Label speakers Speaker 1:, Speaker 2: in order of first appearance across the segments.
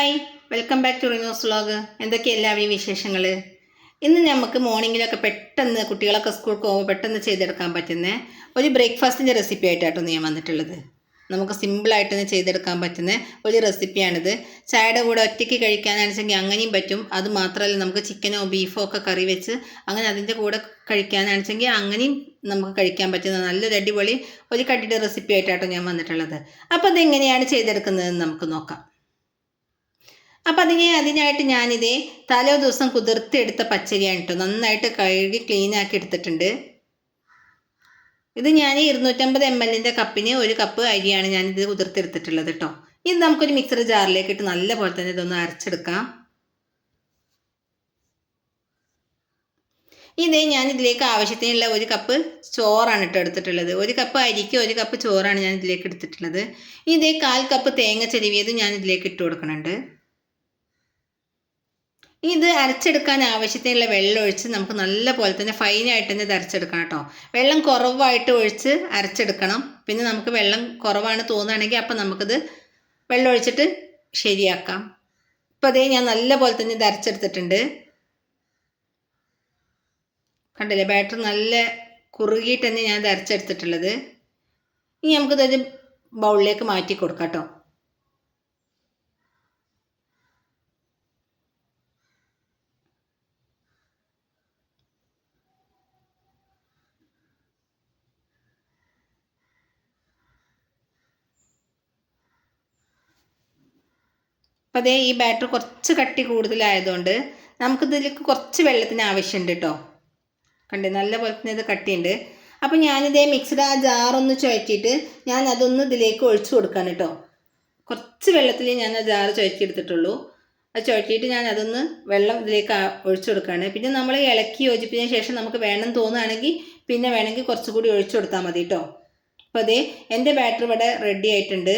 Speaker 1: Hi. Welcome back to റിന്യൂസ് vlog. എന്തൊക്കെ എല്ലാവരെയും വിശേഷങ്ങൾ ഇന്ന് നമുക്ക് മോർണിംഗിലൊക്കെ പെട്ടെന്ന് കുട്ടികളൊക്കെ സ്കൂൾക്ക് പോകുമ്പോൾ പെട്ടെന്ന് ചെയ്തെടുക്കാൻ പറ്റുന്ന ഒരു ബ്രേക്ക്ഫാസ്റ്റിന്റെ റെസിപ്പി ആയിട്ടാണ് ഞാൻ വന്നിട്ടുള്ളത്. നമുക്ക് സിമ്പിളായിട്ട് തന്നെ ചെയ്തെടുക്കാൻ പറ്റുന്ന ഒരു റെസിപ്പിയാണിത്. ചായയുടെ കൂടെ ഒറ്റയ്ക്ക് കഴിക്കാനാണെന്നുവെച്ചെങ്കിൽ അങ്ങനെയും പറ്റും. അത് മാത്രമല്ല നമുക്ക് ചിക്കനോ ബീഫോ ഒക്കെ കറി വെച്ച് അങ്ങനെ അതിന്റെ കൂടെ കഴിക്കാനാണെന്നുവെച്ചെങ്കിൽ അങ്ങനെയും നമുക്ക് കഴിക്കാൻ പറ്റുന്ന നല്ലൊരു അടിപൊളി ഒരു കടിയുടെ റെസിപ്പി ആയിട്ടാട്ടോ ഞാൻ വന്നിട്ടുള്ളത്. അപ്പോൾ അതെങ്ങനെയാണ് ചെയ്തെടുക്കുന്നതെന്ന് നമുക്ക് നോക്കാം. അപ്പം അതിന് അതിനായിട്ട് ഞാനിതേ തലേ ദിവസം കുതിർത്തെടുത്ത പച്ചരിയാണ് കേട്ടോ നന്നായിട്ട് കഴുകി ക്ലീൻ ആക്കി എടുത്തിട്ടുണ്ട്. ഇത് ഞാൻ ഇരുന്നൂറ്റമ്പത് എം എല്ലിന്റെ കപ്പിന് ഒരു കപ്പ് അരിയാണ് ഞാനിത് കുതിർത്തെടുത്തിട്ടുള്ളത് കേട്ടോ ഇത് നമുക്കൊരു മിക്സർ ജാറിലേക്ക് ഇട്ട് നല്ല പോലെ തന്നെ ഇതൊന്ന് അരച്ചെടുക്കാം. ഇതേ ഞാൻ ഇതിലേക്ക് ആവശ്യത്തിനുള്ള ഒരു കപ്പ് ചോറാണ് ഇട്ട് എടുത്തിട്ടുള്ളത്. ഒരു കപ്പ് അരിക്ക് ഒരു കപ്പ് ചോറാണ് ഞാൻ ഇതിലേക്ക് എടുത്തിട്ടുള്ളത്. ഇതേ കാൽ കപ്പ് തേങ്ങ ചെരുവിയത് ഞാൻ ഇതിലേക്ക് ഇട്ട് കൊടുക്കുന്നുണ്ട്. ഇത് അരച്ചെടുക്കാൻ ആവശ്യത്തിനുള്ള വെള്ളം ഒഴിച്ച് നമുക്ക് നല്ല പോലെ തന്നെ ഫൈനായിട്ട് തന്നെ ഇത് അരച്ചെടുക്കണം കേട്ടോ. വെള്ളം കുറവായിട്ട് ഒഴിച്ച് അരച്ചെടുക്കണം. പിന്നെ നമുക്ക് വെള്ളം കുറവാണ് തോന്നുകയാണെങ്കിൽ അപ്പം നമുക്കിത് വെള്ളം ഒഴിച്ചിട്ട് ശരിയാക്കാം. ഇപ്പം അതേ ഞാൻ നല്ല പോലെ തന്നെ ഇത് അരച്ചെടുത്തിട്ടുണ്ട്. കണ്ടില്ലേ? ബാറ്റർ നല്ല കുറുകിയിട്ട് തന്നെ ഞാൻ ഇത് അരച്ചെടുത്തിട്ടുള്ളത്. ഇനി നമുക്കിതൊരു ബൗളിലേക്ക് മാറ്റി കൊടുക്കാം കേട്ടോ. അപ്പോൾ അതേ ഈ ബാറ്റർ കുറച്ച് കട്ടി കൂടുതലായതുകൊണ്ട് നമുക്കിതിലേക്ക് കുറച്ച് വെള്ളത്തിന് ആവശ്യമുണ്ട് കേട്ടോ കണ്ടേ നല്ല പോലെ തന്നെ ഇത് കട്ടിയുണ്ട്. അപ്പോൾ ഞാനിതേ മിക്സഡ് ആ ജാറൊന്ന് ചുഴറ്റിയിട്ട് ഞാൻ അതൊന്ന് ഇതിലേക്ക് ഒഴിച്ചു കൊടുക്കാൻ കേട്ടോ കുറച്ച് വെള്ളത്തിൽ ഞാൻ ആ ജാറ് ചുഴറ്റിയെടുത്തിട്ടുള്ളൂ അത് ചുഴറ്റിയിട്ട് ഞാൻ അതൊന്ന് വെള്ളം ഇതിലേക്ക് ഒഴിച്ചു കൊടുക്കുകയാണ് പിന്നെ നമ്മൾ ഇളക്കി യോജിപ്പിച്ചതിന് ശേഷം നമുക്ക് വേണം തോന്നുകയാണെങ്കിൽ പിന്നെ വേണമെങ്കിൽ കുറച്ചുകൂടി ഒഴിച്ചു കൊടുത്താൽ മതി കേട്ടോ അപ്പോൾ അതേ എന്റെ ബാറ്റർ ഇവിടെ റെഡി ആയിട്ടുണ്ട്.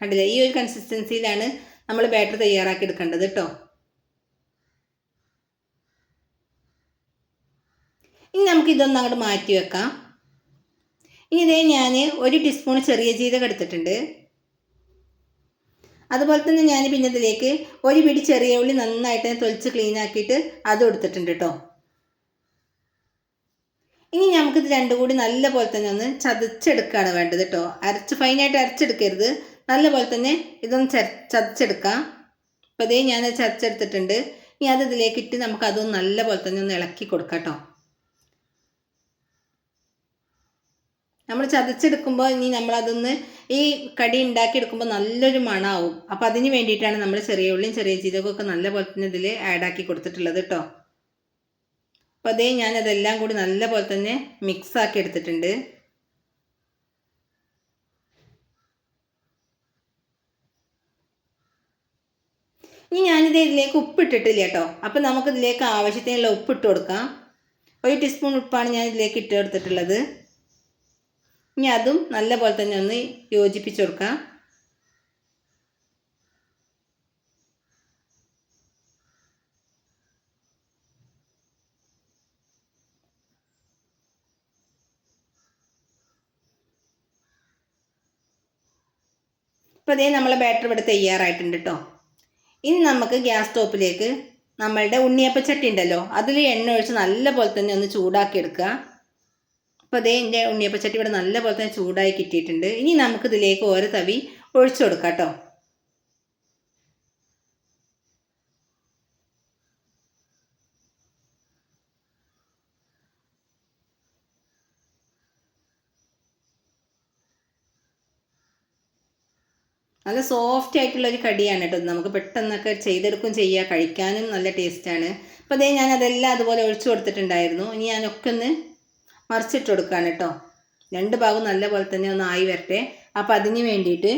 Speaker 1: കണ്ടില്ലേ? ഈ ഒരു കൺസിസ്റ്റൻസിയിലാണ് നമ്മൾ ബാറ്റർ തയ്യാറാക്കി എടുക്കേണ്ടത് കേട്ടോ ഇനി നമുക്ക് ഇതൊന്നും അങ്ങോട്ട് മാറ്റി വെക്കാം. ഇനി ഇതേ ഞാൻ ഒരു ടീസ്പൂൺ ചെറിയ ജീരകം എടുത്തിട്ടുണ്ട്. അതുപോലെ തന്നെ ഞാൻ പിന്നെ ഇതിലേക്ക് ഒരു പിടി ചെറിയ ഉള്ളി നന്നായിട്ട് തൊലിച്ച് ക്ലീൻ ആക്കിയിട്ട് അതും എടുത്തിട്ടുണ്ട് കേട്ടോ ഇനി നമുക്കിത് രണ്ടും കൂടി നല്ല പോലെ തന്നെ ഒന്ന് ചതച്ചെടുക്കുകയാണ് വേണ്ടത് കേട്ടോ അരച്ച് ഫൈനായിട്ട് അരച്ചെടുക്കരുത്. നല്ല പോലെ തന്നെ ഇതൊന്ന് ചതച്ചെടുക്കാം. അപ്പോൾ ഇതേ ഞാൻ ചതച്ചെടുത്തിട്ടുണ്ട്. ഇനി അത് ഇതിലേക്ക് ഇട്ട് നമുക്ക് അതൊന്ന് നല്ല പോലെ തന്നെ ഒന്ന് ഇളക്കി കൊടുക്കാം കേട്ടോ. നമ്മൾ ചതച്ചെടുക്കുമ്പോൾ ഇനി നമ്മളതൊന്ന് ഈ കടി ഉണ്ടാക്കിയെടുക്കുമ്പോൾ നല്ലൊരു മണമാവും അപ്പോൾ അതിന് വേണ്ടിയിട്ടാണ് നമ്മൾ ചെറിയ ഉള്ളിയും ചെറിയ ജീരകമൊക്കെ നല്ല പോലെ തന്നെ ഇതിൽ ആഡാക്കി കൊടുത്തിട്ടുള്ളത് കേട്ടോ. അപ്പോൾ അതേ ഞാനതെല്ലാം കൂടി നല്ല പോലെ തന്നെ മിക്സ് ആക്കി എടുത്തിട്ടുണ്ട്. ഇനി ഞാനിത് ഇതിലേക്ക് ഉപ്പിട്ടിട്ടില്ല കേട്ടോ അപ്പം നമുക്ക് ഇതിലേക്ക് ആവശ്യത്തിനുള്ള ഉപ്പിട്ട് കൊടുക്കാം. ഒരു ടീസ്പൂൺ ഉപ്പാണ് ഞാൻ ഇതിലേക്ക് ഇട്ട് കൊടുത്തിട്ടുള്ളത്. ഇനി അതും നല്ല പോലെ തന്നെ ഒന്ന് യോജിപ്പിച്ച് കൊടുക്കാം. അപ്പോൾ അതേ നമ്മളെ ബാറ്റർ ഇവിടെ തയ്യാറായിട്ടുണ്ട് കേട്ടോ ഇനി നമുക്ക് ഗ്യാസ് സ്റ്റോപ്പിലേക്ക് നമ്മളുടെ ഉണ്ണിയപ്പച്ചട്ടി ഉണ്ടല്ലോ. അതിൽ എണ്ണ ഒഴിച്ച് നല്ല പോലെ തന്നെ ഒന്ന് ചൂടാക്കി എടുക്കുക അപ്പോൾ അതേ എന്റെ ഉണ്ണിയപ്പച്ചട്ടി ഇവിടെ നല്ല പോലെ തന്നെ ചൂടായി കിട്ടിയിട്ടുണ്ട്. ഇനി നമുക്ക് ഇതിലേക്ക് ഓരോ തവി ഒഴിച്ചു കൊടുക്കാം കേട്ടോ. നല്ല സോഫ്റ്റ് ആയിട്ടുള്ള ഒരു കടിയാണ് കേട്ടോ നമുക്ക് പെട്ടെന്നൊക്കെ ചെയ്തെടുക്കും ചെയ്യുക കഴിക്കാനും നല്ല ടേസ്റ്റാണ് അപ്പോൾ അതേ ഞാൻ അതെല്ലാം അതുപോലെ ഒഴിച്ചു കൊടുത്തിട്ടുണ്ടായിരുന്നു. ഇനി ഞാനൊക്കെ ഒന്ന് മറിച്ചിട്ട് കൊടുക്കുകയാണ് കേട്ടോ രണ്ട് ഭാഗം നല്ല പോലെ തന്നെ ഒന്ന് ആയി വരട്ടെ. അപ്പോൾ അതിന് വേണ്ടിയിട്ട്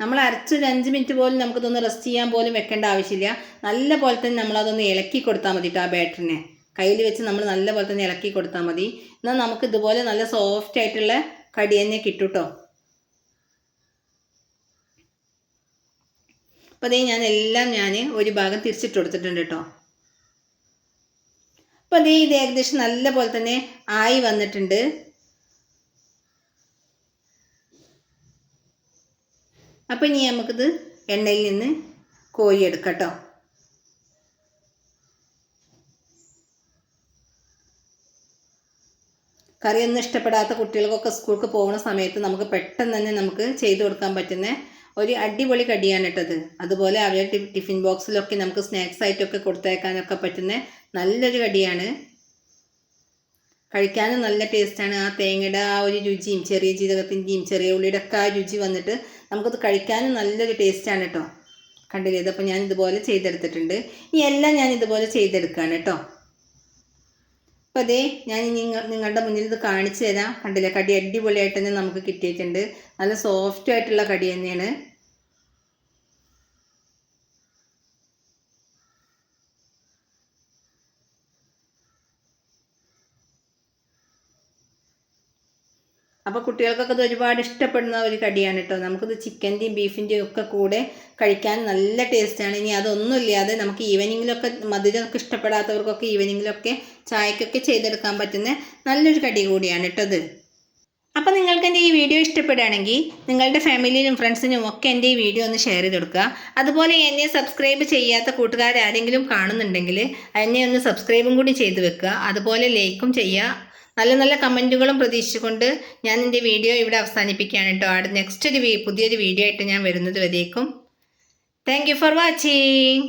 Speaker 1: നമ്മൾ അരച്ചൊരു അഞ്ച് മിനിറ്റ് പോലും നമുക്കിതൊന്ന് റെസ്റ്റ് ചെയ്യാൻ പോലും വെക്കേണ്ട ആവശ്യമില്ല. നല്ല പോലെ തന്നെ നമ്മളതൊന്ന് ഇളക്കി കൊടുത്താൽ മതി കേട്ടോ ആ ബാറ്ററിനെ കയ്യിൽ വെച്ച് നമ്മൾ നല്ലപോലെ തന്നെ ഇളക്കി കൊടുത്താൽ മതി. എന്നാൽ നമുക്ക് ഇതുപോലെ നല്ല സോഫ്റ്റ് ആയിട്ടുള്ള കടി തന്നെ കിട്ടും കേട്ടോ അപ്പോൾ അതേ ഞാൻ എല്ലാം ഞാൻ ഒരു ഭാഗം തിരിച്ചിട്ട് കൊടുത്തിട്ടുണ്ട് കേട്ടോ. അപ്പം അതേ ഇത് ഏകദേശം നല്ല പോലെ തന്നെ ആയി വന്നിട്ടുണ്ട്. അപ്പം ഇനി നമുക്കിത് എണ്ണയിൽ നിന്ന് കോരിയെടുക്കാം കേട്ടോ. കറിയൊന്നും ഇഷ്ടപ്പെടാത്ത കുട്ടികൾക്കൊക്കെ സ്കൂൾക്ക് പോകുന്ന സമയത്ത് നമുക്ക് പെട്ടെന്ന് തന്നെ നമുക്ക് ചെയ്തു കൊടുക്കാൻ പറ്റുന്ന ഒരു അടിപൊളി കടിയാണ് ഇട്ടത് അതുപോലെ അവരെ ടിഫിൻ ബോക്സിലൊക്കെ നമുക്ക് സ്നാക്സ് ആയിട്ടൊക്കെ കൊടുത്തേക്കാനൊക്കെ പറ്റുന്ന നല്ലൊരു കടിയാണ്. കഴിക്കാനും നല്ല ടേസ്റ്റാണ്. ആ തേങ്ങയുടെ ആ ഒരു രുചിയും ചെറിയ ജീരകത്തിന്റെയും ചെറിയ ഉള്ളിയുടെ ഒക്കെ ആ രുചി വന്നിട്ട് നമുക്കത് കഴിക്കാനും നല്ലൊരു ടേസ്റ്റാണ് കേട്ടോ. കണ്ടില്ലേ? ഇതപ്പോൾ ഞാൻ ഇതുപോലെ ചെയ്തെടുത്തിട്ടുണ്ട്. ഈ എല്ലാം ഞാൻ ഇതുപോലെ ചെയ്തെടുക്കുകയാണ് കേട്ടോ. അപ്പോൾ അതേ ഞാൻ നിങ്ങൾ നിങ്ങളുടെ മുന്നിൽ ഇത് കാണിച്ചു തരാം. കണ്ടില്ലേ? കടി അടിപൊളിയായിട്ട് തന്നെ നമുക്ക് കിട്ടിയിട്ടുണ്ട്. നല്ല സോഫ്റ്റ് ആയിട്ടുള്ള കടി തന്നെയാണ്. അപ്പോൾ കുട്ടികൾക്കൊക്കെ ഇത് ഒരുപാട് ഇഷ്ടപ്പെടുന്ന ഒരു കടിയാണ് കേട്ടോ നമുക്കിത് ചിക്കന്റെയും ബീഫിന്റെയും ഒക്കെ കൂടെ കഴിക്കാൻ നല്ല ടേസ്റ്റാണ് ഇനി അതൊന്നും ഇല്ലാതെ നമുക്ക് ഈവനിങ്ങിലൊക്കെ മധുരമൊക്കെ ഇഷ്ടപ്പെടാത്തവർക്കൊക്കെ ഈവനിങ്ങിലൊക്കെ ചായക്കൊക്കെ ചെയ്തെടുക്കാൻ പറ്റുന്ന നല്ലൊരു കടി കൂടിയാണ് കേട്ടോ ഇത്. അപ്പോൾ നിങ്ങൾക്ക് എന്റെ ഈ വീഡിയോ ഇഷ്ടപ്പെടുകയാണെങ്കിൽ നിങ്ങളുടെ ഫാമിലിയിലും ഫ്രണ്ട്സിനും ഒക്കെ എന്റെ ഈ വീഡിയോ ഒന്ന് ഷെയർ ചെയ്ത് കൊടുക്കുക. അതുപോലെ എന്നെ സബ്സ്ക്രൈബ് ചെയ്യാത്ത കൂട്ടുകാരാരെങ്കിലും കാണുന്നുണ്ടെങ്കിൽ എന്നെ ഒന്ന് സബ്സ്ക്രൈബും കൂടി ചെയ്ത് വെക്കുക. അതുപോലെ ലൈക്കും ചെയ്യുക. നല്ല നല്ല കമന്റുകളും പ്രതീക്ഷിച്ചുകൊണ്ട് ഞാൻ എന്റെ വീഡിയോ ഇവിടെ അവസാനിപ്പിക്കുകയാണ് കേട്ടോ. അടുത്ത നെക്സ്റ്റ് ഒരു പുതിയൊരു വീഡിയോ ആയിട്ട് ഞാൻ വരുന്നത് വരേക്കും. Thank you for watching